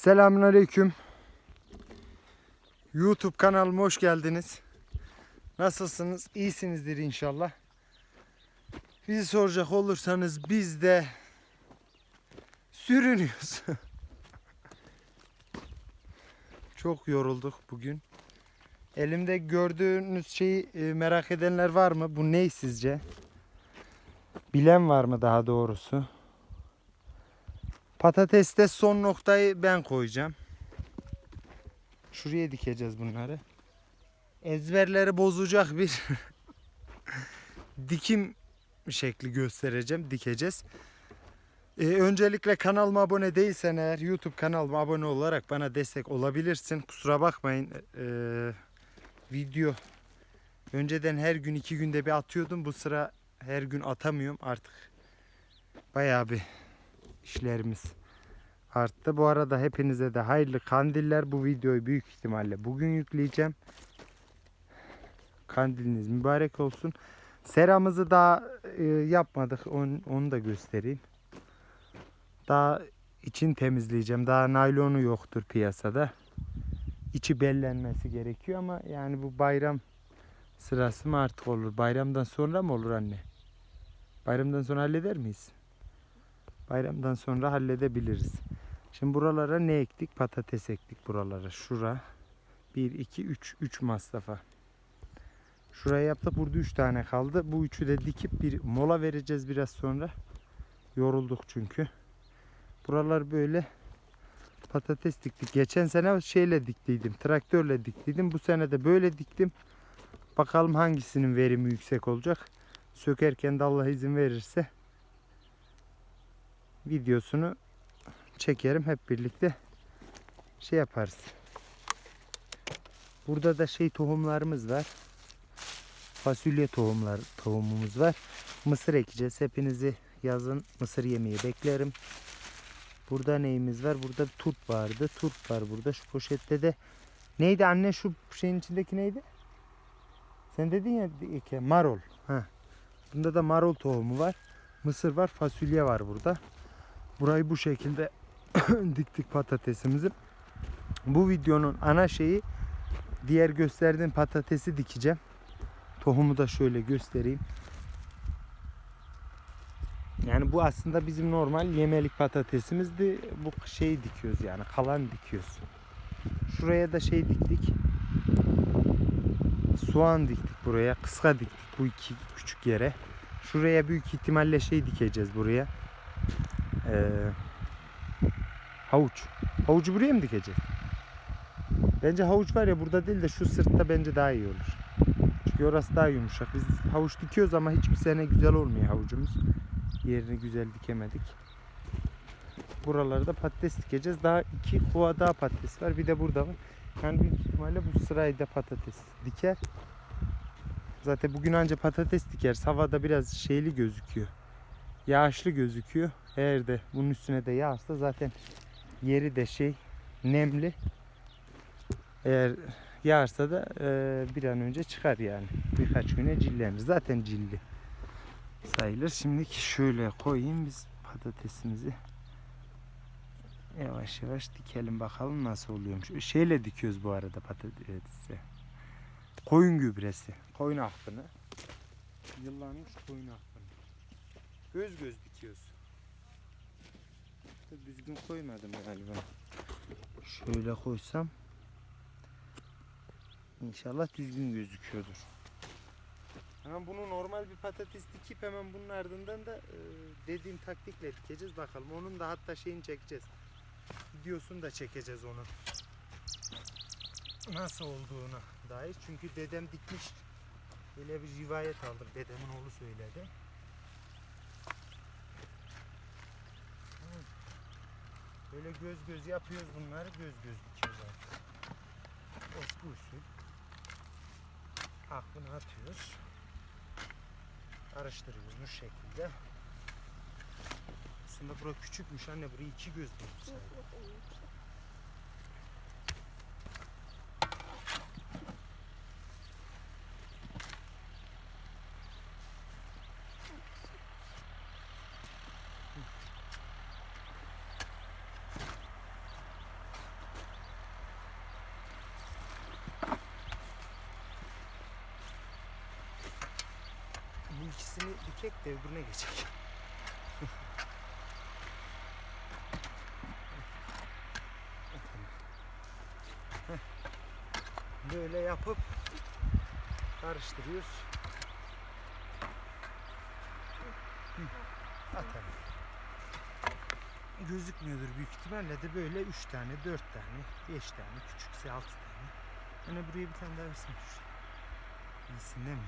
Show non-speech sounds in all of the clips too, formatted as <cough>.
Selamünaleyküm. YouTube kanalıma hoş geldiniz. Nasılsınız? İyisinizdir inşallah. Bizi soracak olursanız biz de sürünüyoruz. <laughs> Çok yorulduk bugün. Elimde gördüğünüz şeyi e, merak edenler var mı? Bu ne sizce? Bilen var mı daha doğrusu? Patateste son noktayı ben koyacağım. Şuraya dikeceğiz bunları. Ezberleri bozacak bir <laughs> dikim şekli göstereceğim. Dikeceğiz. Ee, öncelikle kanalıma abone değilsen eğer YouTube kanalıma abone olarak bana destek olabilirsin. Kusura bakmayın. ee, video önceden her gün iki günde bir atıyordum. Bu sıra her gün atamıyorum artık. Bayağı bir işlerimiz arttı. Bu arada hepinize de hayırlı kandiller. Bu videoyu büyük ihtimalle bugün yükleyeceğim. Kandiliniz mübarek olsun. Seramızı daha e, yapmadık. Onu, onu da göstereyim. Daha için temizleyeceğim. Daha naylonu yoktur piyasada. İçi bellenmesi gerekiyor ama yani bu bayram sırası mı artık olur? Bayramdan sonra mı olur anne? Bayramdan sonra halleder miyiz? Bayramdan sonra halledebiliriz. Şimdi buralara ne ektik? Patates ektik buralara. Şura. 1, 2, 3. 3 masrafa. Şuraya yaptık. Burada 3 tane kaldı. Bu üçü de dikip bir mola vereceğiz biraz sonra. Yorulduk çünkü. Buralar böyle patates diktik. Geçen sene şeyle diktiydim. Traktörle diktiydim. Bu sene de böyle diktim. Bakalım hangisinin verimi yüksek olacak. Sökerken de Allah izin verirse videosunu çekerim hep birlikte şey yaparız. Burada da şey tohumlarımız var. Fasulye tohumlar tohumumuz var. Mısır ekeceğiz. Hepinizi yazın mısır yemeği beklerim. Burada neyimiz var? Burada turp vardı. Turp var burada. Şu poşette de neydi anne şu şeyin içindeki neydi? Sen dedin ya Eke, marol. Ha. Bunda da marol tohumu var. Mısır var, fasulye var burada. Burayı bu şekilde <coughs> diktik patatesimizi. Bu videonun ana şeyi diğer gösterdiğim patatesi dikeceğim. Tohumu da şöyle göstereyim. Yani bu aslında bizim normal yemelik patatesimizdi. Bu şeyi dikiyoruz yani kalan dikiyoruz. Şuraya da şey diktik. Soğan diktik buraya. Kıska diktik bu iki küçük yere. Şuraya büyük ihtimalle şey dikeceğiz buraya. Ee, havuç. Havucu buraya mı dikeceğiz? Bence havuç var ya burada değil de şu sırtta bence daha iyi olur. Çünkü orası daha yumuşak. Biz havuç dikiyoruz ama hiçbir sene güzel olmuyor havucumuz. Yerini güzel dikemedik. Buralarda patates dikeceğiz. Daha iki kova daha patates var. Bir de burada var. Yani büyük ihtimalle bu sırayla patates diker. Zaten bugün anca patates diker. Havada biraz şeyli gözüküyor. Yağışlı gözüküyor. Eğer de bunun üstüne de yağarsa zaten yeri de şey nemli. Eğer yağarsa da e, bir an önce çıkar yani. Birkaç güne cillenir. Zaten cilli sayılır. Şimdi şöyle koyayım biz patatesimizi. Yavaş yavaş dikelim bakalım nasıl oluyormuş. Şeyle dikiyoruz bu arada patatesi. Koyun gübresi. Koyun akını. Yıllanmış koyun akını. Göz göz dikiyoruz. Düzgün koymadım galiba. Şöyle koysam İnşallah düzgün gözüküyordur. Hemen bunu normal bir patates dikip hemen bunun ardından da e, dediğim taktikle dikeceğiz bakalım. Onun da hatta şeyini çekeceğiz. Videosunu da çekeceğiz onun. Nasıl olduğuna dair. Çünkü dedem dikmiş. Böyle bir rivayet aldım. Dedemin oğlu söyledi. Böyle göz göz yapıyoruz bunları. Göz göz dikiyoruz artık. Eski usul. Aklını atıyoruz. Karıştırıyoruz bu şekilde. Aslında bura küçükmüş anne. Burayı iki göz bulmuş. İkisini dikek de öbürüne geçecek. Böyle yapıp karıştırıyoruz. Atalım. Gözükmüyordur büyük ihtimalle de böyle 3 tane, 4 tane, 5 tane, küçükse 6 tane. Yani buraya bir tane daha versene şuraya. İyisinden mi?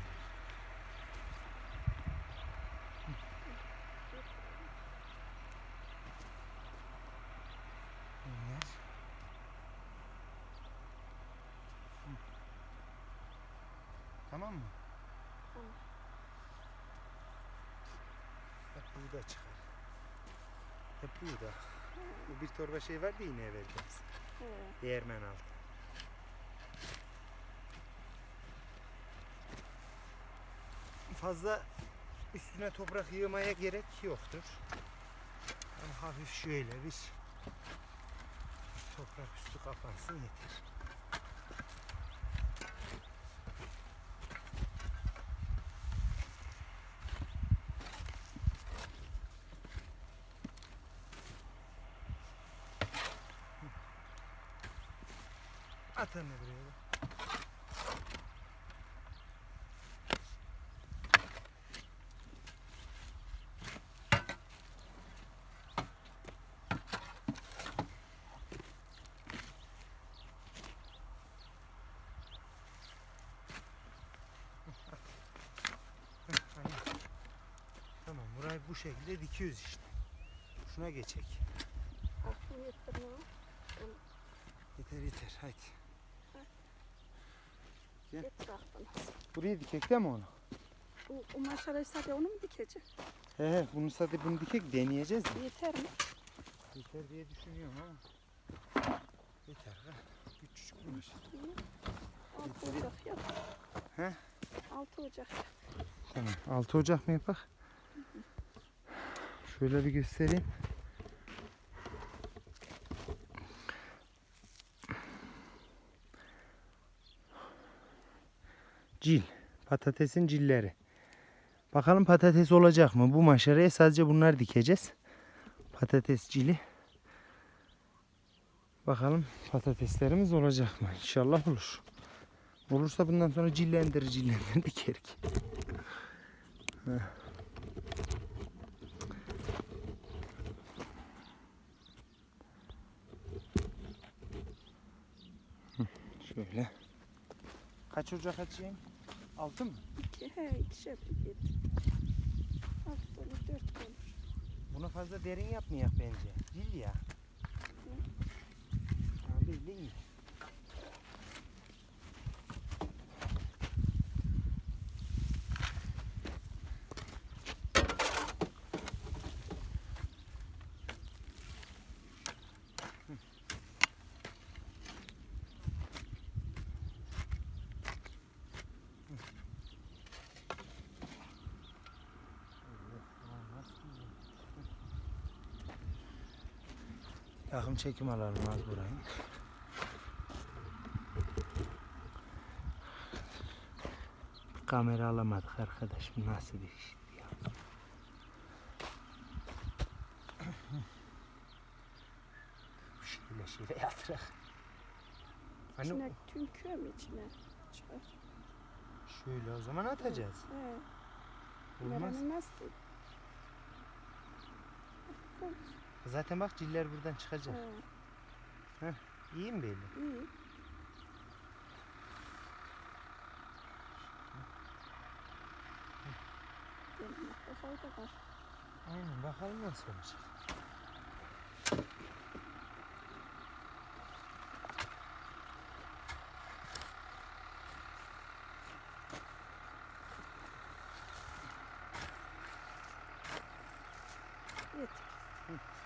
Bunlar. Hı. Tamam mı? Tamam. Bak bu da çıkar. Hep bu bir torba şey vardı yine vereceğiz. He. Değirmen altı. Fazla üstüne toprak yığmaya gerek yoktur. Ama hafif şöyle bir toprak üstü kapansın yeter. At anne buraya da. <laughs> Tamam burayı bu şekilde dikiyoruz işte. Şuna mi? Yeter yeter haydi. Gel. Burayı dikek değil mi onu? Bu, bu maşarayı sadece onu mu dikecek? He he bunu sadece bunu dikek deneyeceğiz mi? Yeter mi? Yeter diye düşünüyorum ama. Yeter ha. Küçücük kumaş. Altı ocak yap. He? Altı ocak yap. Tamam. 6 Ocak mı yapak? Şöyle bir göstereyim. Cil. Patatesin cilleri. Bakalım patates olacak mı? Bu maşaraya sadece bunlar dikeceğiz. Patates cili. Bakalım patateslerimiz olacak mı? İnşallah olur. Olursa bundan sonra cillendir cillendir <laughs> dikerik. Şöyle. Kaç ocak açayım? Altı mı? İki, he ikişer yedi. Altı olur, dört olur. Bunu fazla derin yapmayak bence. Dil ya. Ha, böyle iyi. Hı. Hı. Allah, nasıl güzel. Yakın çekim alalım az burayı. Kamera alamadık arkadaş. Bu nasıl bir iş ya? şöyle şöyle yatırak. Hani İçine tümküyor mu içine? Çıkar. şöyle o zaman atacağız. He. Olmaz. Koy. Zaten bak ciller buradan çıkacak. He. İyi mi böyle? İyi. Aynen bakalım nasıl olacak. Yeter.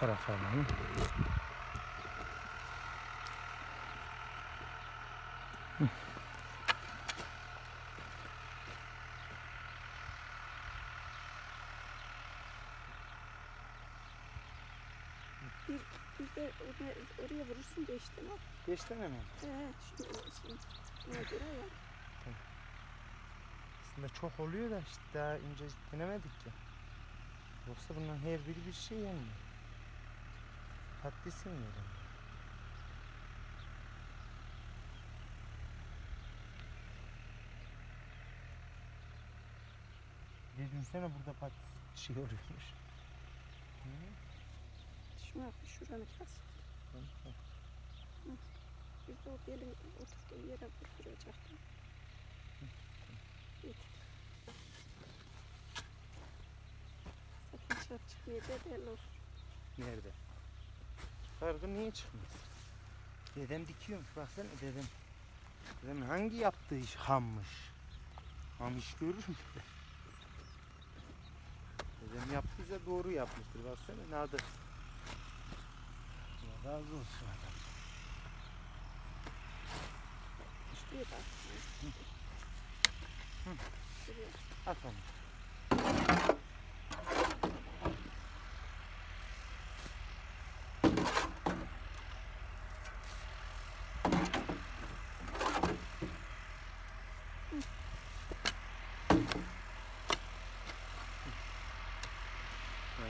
Tarafa alalım. Bir, bir de oraya, oraya vurursun beş tane. Beş tane mi? He, şimdi, şimdi ona göre ya. Aslında çok oluyor da işte daha ince denemedik ki. Yoksa bunların her biri bir şey yenmiyor. Yemiyor. yani. Bir düşünsene burada patates şey oluyormuş. Hı? Şuna şuranı kas. Bir de o belin oturduğu yere vurduracaktım. Git. Sakın çarp çıkmaya belli olur. Nerede? Sargı niye çıkmaz? Dedem dikiyormuş baksana dedem. Dedem hangi yaptığı iş hammış? Ham iş görür mü? Dedem yaptıysa doğru yapmıştır baksana nadı. Allah razı olsun adam. Şuraya bak. Şuraya. At onu.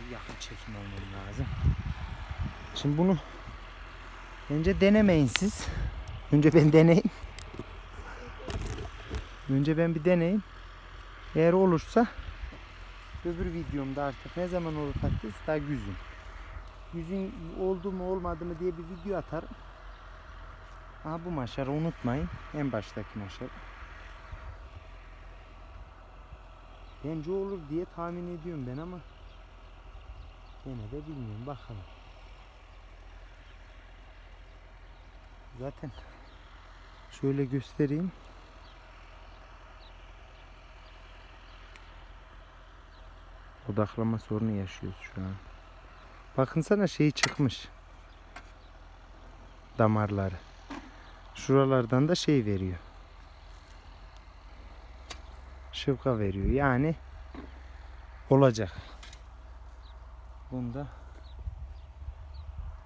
Şöyle yakın çekim almam lazım. Şimdi bunu önce denemeyin siz. Önce ben deneyeyim. Önce ben bir deneyeyim. Eğer olursa öbür videomda artık ne zaman olur patates daha güzün. Güzün oldu mu olmadı mı diye bir video atarım. Aha bu maşarı unutmayın. En baştaki maşar. Bence olur diye tahmin ediyorum ben ama gene de bilmiyorum bakalım. Zaten şöyle göstereyim. Odaklama sorunu yaşıyoruz şu an. Bakın sana şey çıkmış. Damarları. Şuralardan da şey veriyor. Şıvka veriyor. Yani olacak. Bunda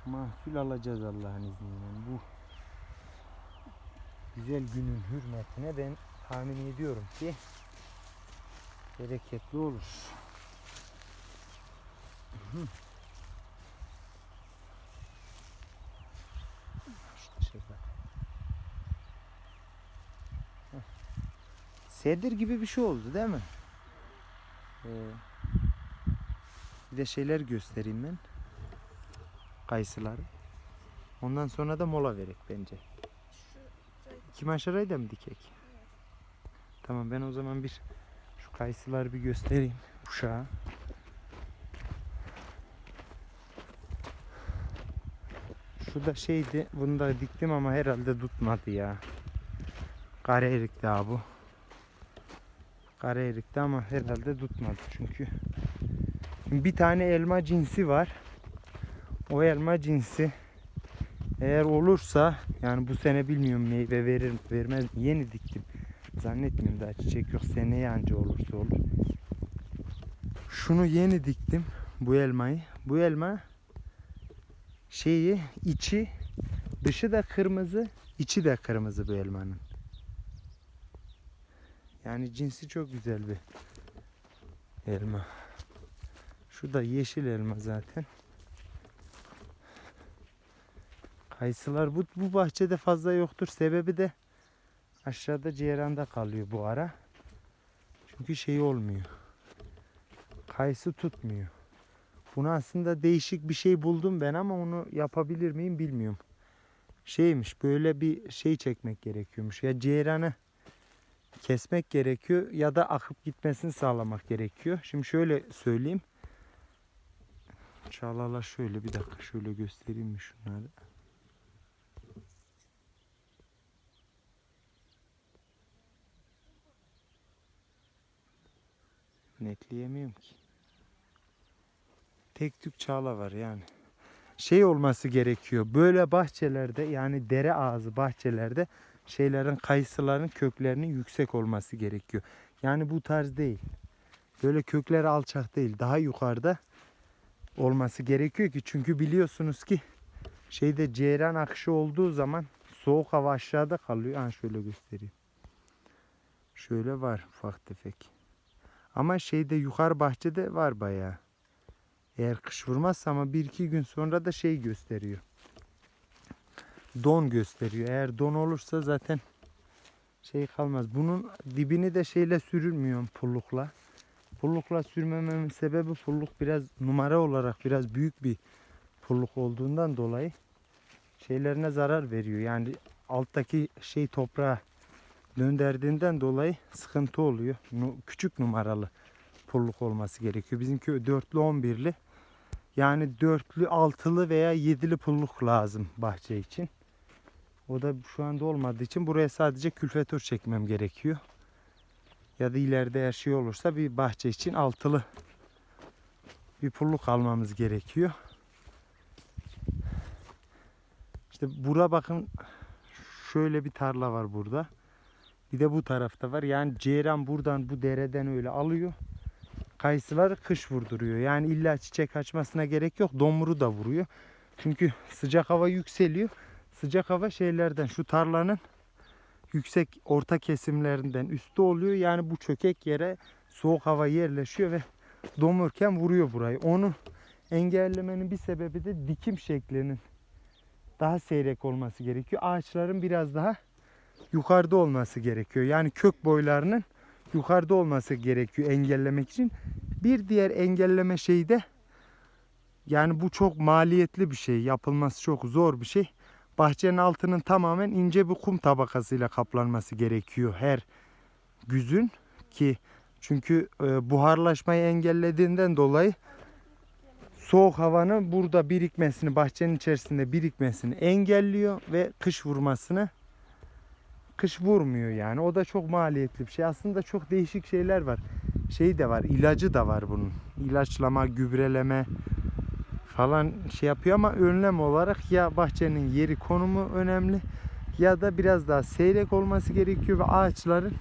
mahsul alacağız Allah'ın izniyle. Bu güzel günün hürmetine ben tahmin ediyorum ki bereketli olur. Sedir gibi bir şey oldu değil mi? Ee, bir de şeyler göstereyim ben. Kayısıları. Ondan sonra da mola verek bence. İki maşarayı da mı dikek? Tamam ben o zaman bir şu kayısıları bir göstereyim uşağa. Şu da şeydi bunu da diktim ama herhalde tutmadı ya. Kara erik daha bu. Kara erikti ama herhalde tutmadı çünkü. Bir tane elma cinsi var. O elma cinsi eğer olursa yani bu sene bilmiyorum meyve verir vermez? Yeni diktim. Zannetmiyorum daha çiçek yok. Seneye anca olursa olur. Şunu yeni diktim. Bu elmayı. Bu elma şeyi içi dışı da kırmızı içi de kırmızı bu elmanın. Yani cinsi çok güzel bir elma. Şu da yeşil elma zaten. Kayısılar bu, bu bahçede fazla yoktur. Sebebi de aşağıda ceyranda kalıyor bu ara. Çünkü şey olmuyor. Kayısı tutmuyor. Bunu aslında değişik bir şey buldum ben ama onu yapabilir miyim bilmiyorum. Şeymiş böyle bir şey çekmek gerekiyormuş. Ya ceyranı kesmek gerekiyor ya da akıp gitmesini sağlamak gerekiyor. Şimdi şöyle söyleyeyim. Çağlarlar şöyle bir dakika şöyle göstereyim mi şunları. Netleyemiyorum ki. Tek tük çağla var yani. şey olması gerekiyor. Böyle bahçelerde yani dere ağzı bahçelerde şeylerin kayısıların köklerinin yüksek olması gerekiyor. Yani bu tarz değil. Böyle kökleri alçak değil. Daha yukarıda olması gerekiyor ki çünkü biliyorsunuz ki şeyde ceyran akışı olduğu zaman soğuk hava aşağıda kalıyor. Ha şöyle göstereyim. Şöyle var ufak tefek. Ama şeyde yukarı bahçede var bayağı. Eğer kış vurmazsa ama bir iki gün sonra da şey gösteriyor. Don gösteriyor. Eğer don olursa zaten şey kalmaz. Bunun dibini de şeyle sürülmüyor pullukla. Pullukla sürmememin sebebi pulluk biraz numara olarak biraz büyük bir pulluk olduğundan dolayı şeylerine zarar veriyor. Yani alttaki şey toprağa döndürdüğünden dolayı sıkıntı oluyor. Küçük numaralı pulluk olması gerekiyor. Bizimki dörtlü 11'li. Yani dörtlü, altılı veya yedili pulluk lazım bahçe için. O da şu anda olmadığı için buraya sadece külfetör çekmem gerekiyor. Ya da ileride her şey olursa bir bahçe için altılı bir pulluk almamız gerekiyor. İşte bura bakın şöyle bir tarla var burada. Bir de bu tarafta var. Yani ceyran buradan bu dereden öyle alıyor. Kayısıları kış vurduruyor. Yani illa çiçek açmasına gerek yok. Domuru da vuruyor. Çünkü sıcak hava yükseliyor. Sıcak hava şeylerden şu tarlanın yüksek orta kesimlerinden üstte oluyor. Yani bu çökek yere soğuk hava yerleşiyor ve domurken vuruyor burayı. Onu engellemenin bir sebebi de dikim şeklinin daha seyrek olması gerekiyor. Ağaçların biraz daha yukarıda olması gerekiyor. Yani kök boylarının yukarıda olması gerekiyor engellemek için. Bir diğer engelleme şeyi de yani bu çok maliyetli bir şey. Yapılması çok zor bir şey. Bahçenin altının tamamen ince bir kum tabakasıyla kaplanması gerekiyor her güzün ki çünkü e, buharlaşmayı engellediğinden dolayı soğuk havanın burada birikmesini, bahçenin içerisinde birikmesini engelliyor ve kış vurmasını kış vurmuyor yani. O da çok maliyetli bir şey. Aslında çok değişik şeyler var. Şey de var, ilacı da var bunun. İlaçlama, gübreleme falan şey yapıyor ama önlem olarak ya bahçenin yeri konumu önemli ya da biraz daha seyrek olması gerekiyor ve ağaçların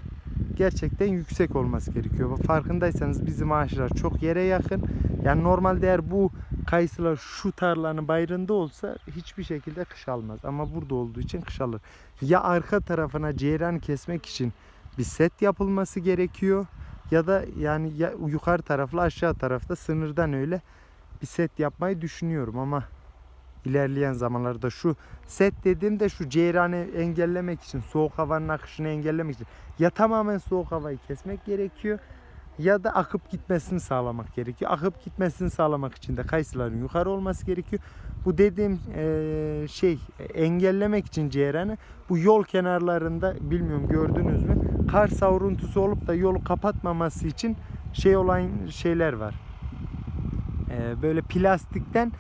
gerçekten yüksek olması gerekiyor. Farkındaysanız bizim ağaçlar çok yere yakın. Yani normalde eğer bu kayısılar şu tarlanın bayrında olsa hiçbir şekilde kış almaz. Ama burada olduğu için kış alır. Ya arka tarafına ceyran kesmek için bir set yapılması gerekiyor ya da yani ya yukarı tarafla aşağı tarafta sınırdan öyle bir set yapmayı düşünüyorum ama ilerleyen zamanlarda şu set dediğimde şu ceyranı engellemek için soğuk havanın akışını engellemek için ya tamamen soğuk havayı kesmek gerekiyor ya da akıp gitmesini sağlamak gerekiyor. Akıp gitmesini sağlamak için de kayısıların yukarı olması gerekiyor. Bu dediğim eee, şey engellemek için ceyranı bu yol kenarlarında bilmiyorum gördünüz mü kar savruntusu olup da yolu kapatmaması için şey olan şeyler var. Eee, böyle plastikten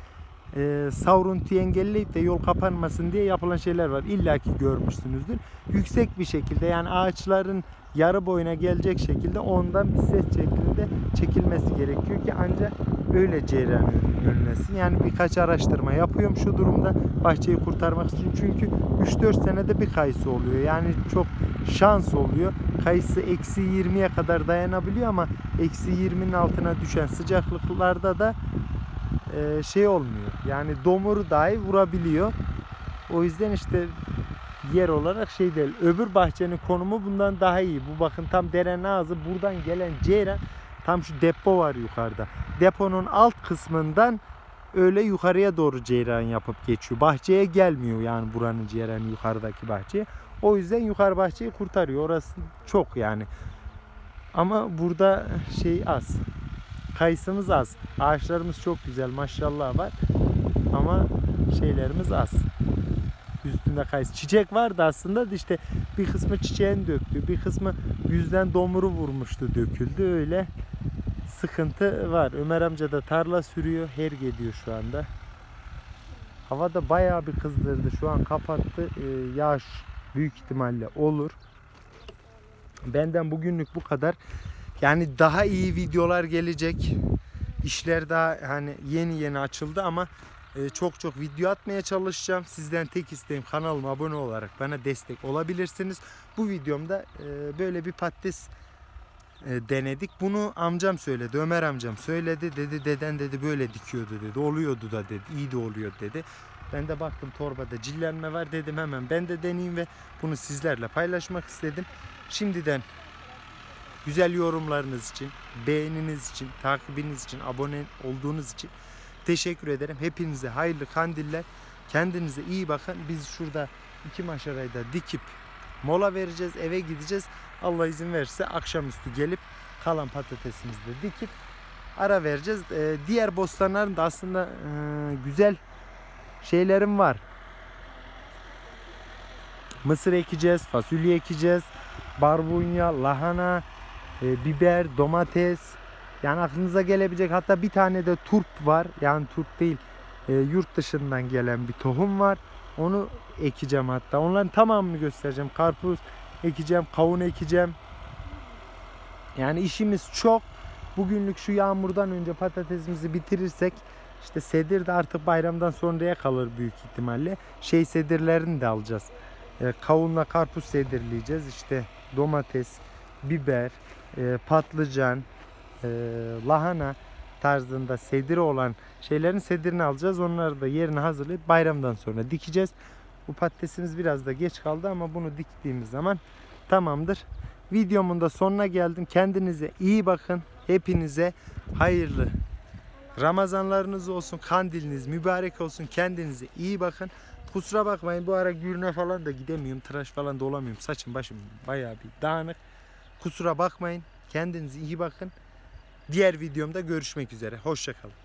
eee savruntuyu engelleyip de yol kapanmasın diye yapılan şeyler var. İlla ki görmüşsünüzdür. Yüksek bir şekilde yani ağaçların yarı boyuna gelecek şekilde ondan bir ses şeklinde çekilmesi gerekiyor ki ancak öyle ceyran önlesin. Yani birkaç araştırma yapıyorum şu durumda bahçeyi kurtarmak için. Çünkü 3-4 senede bir kayısı oluyor. Yani çok şans oluyor. Kayısı eksi 20'ye kadar dayanabiliyor ama eksi 20'nin altına düşen sıcaklıklarda da e, şey olmuyor. Yani domuru dahi vurabiliyor. O yüzden işte yer olarak şey değil. Öbür bahçenin konumu bundan daha iyi. Bu bakın tam derenin ağzı buradan gelen ceyran tam şu depo var yukarıda. Deponun alt kısmından öyle yukarıya doğru ceyran yapıp geçiyor. Bahçeye gelmiyor yani buranın ceyranı yukarıdaki bahçeye. O yüzden yukarı bahçeyi kurtarıyor. Orası çok yani. Ama burada şey az. Kayısımız az. Ağaçlarımız çok güzel maşallah var. Ama şeylerimiz az üstünde kayısı. Çiçek vardı aslında da işte bir kısmı çiçeğin döktü, bir kısmı yüzden domuru vurmuştu döküldü öyle sıkıntı var. Ömer amca da tarla sürüyor, her gidiyor şu anda. Hava da bayağı bir kızdırdı. Şu an kapattı. Ee, yağış büyük ihtimalle olur. Benden bugünlük bu kadar. Yani daha iyi videolar gelecek. İşler daha hani yeni yeni açıldı ama Ee, çok çok video atmaya çalışacağım. Sizden tek isteğim kanalıma abone olarak bana destek olabilirsiniz. Bu videomda e, böyle bir patates e, denedik. Bunu amcam söyledi. Ömer amcam söyledi. Dedi deden dedi böyle dikiyordu dedi. Oluyordu da dedi. İyi de oluyor dedi. Ben de baktım torbada cillenme var dedim hemen ben de deneyeyim ve bunu sizlerle paylaşmak istedim. Şimdiden güzel yorumlarınız için, beğeniniz için, takibiniz için, abone olduğunuz için teşekkür ederim. Hepinize hayırlı kandiller. Kendinize iyi bakın. Biz şurada iki maşarayı da dikip mola vereceğiz. Eve gideceğiz. Allah izin verirse akşamüstü gelip kalan patatesimizi de dikip ara vereceğiz. Ee, diğer bostanların da aslında e, güzel şeylerim var. Mısır ekeceğiz, fasulye ekeceğiz, barbunya, lahana, e, biber, domates. Yani aklınıza gelebilecek hatta bir tane de turp var. Yani turp değil, e, yurt dışından gelen bir tohum var. Onu ekeceğim hatta. Onların tamamını göstereceğim. Karpuz ekeceğim, kavun ekeceğim. Yani işimiz çok. Bugünlük şu yağmurdan önce patatesimizi bitirirsek işte sedir de artık bayramdan sonraya kalır büyük ihtimalle. Şey sedirlerini de alacağız. E, kavunla karpuz sedirleyeceğiz. İşte domates, biber, e, patlıcan, e, lahana tarzında sediri olan şeylerin sedirini alacağız. Onları da yerine hazırlayıp bayramdan sonra dikeceğiz. Bu patatesimiz biraz da geç kaldı ama bunu diktiğimiz zaman tamamdır. Videomun da sonuna geldim. Kendinize iyi bakın. Hepinize hayırlı Ramazanlarınız olsun, kandiliniz mübarek olsun. Kendinize iyi bakın. Kusura bakmayın bu ara gürüne falan da gidemiyorum. Tıraş falan da olamıyorum. Saçım başım bayağı bir dağınık. Kusura bakmayın. Kendinize iyi bakın. Diğer videomda görüşmek üzere. Hoşçakalın.